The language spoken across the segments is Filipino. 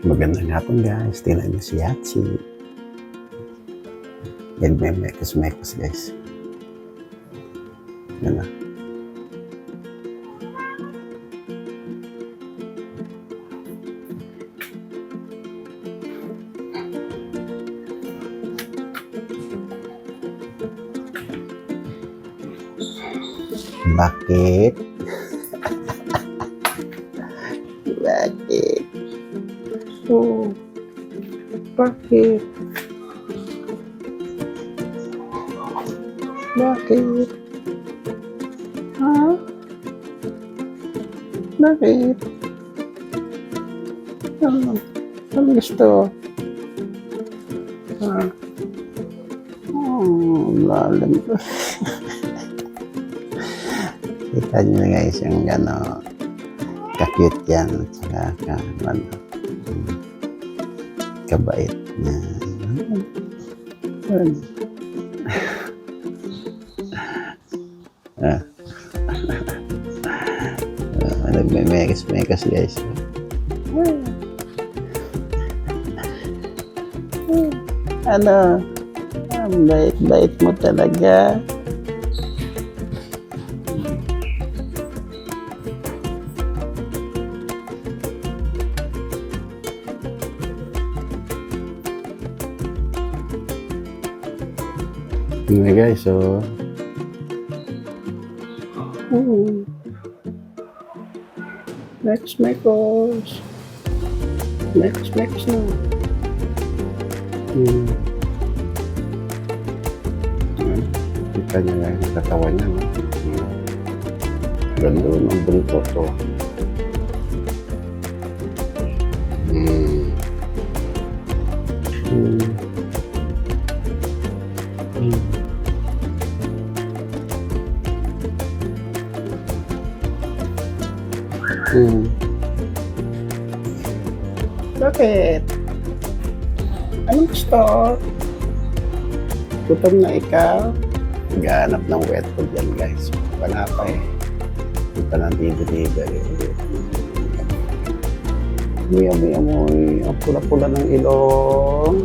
Magandang hapon guys. Tingnan niyo si Yachi. Nagme-mekos-mekos guys. Yan na. Bakit? Bakit? Oh, bakit? Bakit? Ha? Bakit? Ano? Ano gusto? Ha? Oh, lalim ko. Kita nyo guys yung gano ka-cute yan at saka ka, ano, kabait. Ano? ah. ah, nagme-mekas-mekas guys. Ano? Ang bait-bait mo talaga. Ini guys, so... Oh. Next Michaels. Next, next na. Hmm. Ayan. Kita niyo nga yung katawan niya. Hmm. Ganda ng buntot to. Hmm. Hmm. Hmm. Hmm. Bakit? Anong gusto? Gutom na ikaw? Naghahanap ng wet food yan guys. Wala pa eh. Hindi pa nang delivery. Amoy, amoy, amoy. Ang pula-pula ng ilong.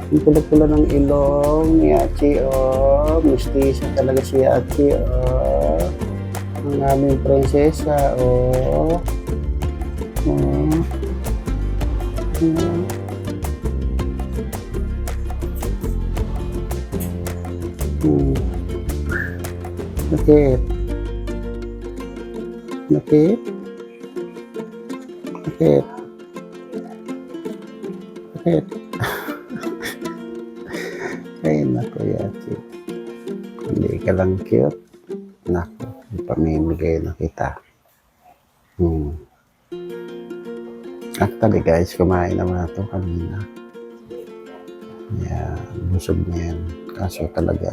Ang pula-pula ng ilong ni Achi, oh. Mistisa talaga si Achi, oh. Ang aming prinsesa, oh. Oh. Oh. Hmm. Bakit? Bakit? Bakit? Bakit? Ay, naku, Yachi. Hindi ka lang cute. Naku, pamimigay na kita. Hmm. Actually, guys, kumain naman na ito kanina. Yeah, busog na yan. Kaso talaga,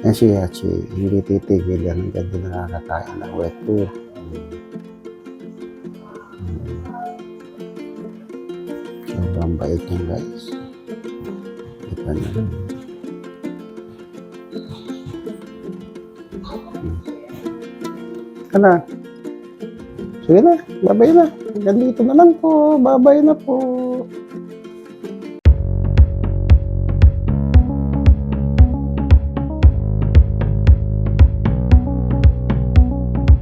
yan si Yachi, hindi titigil yan hanggang di nakakakain ng wet food. Hmm. Hmm. Sobrang bait niya, guys. Kita. Hmm. Ano? Sige na, babay na. Hanggang dito na lang po. Babay na po.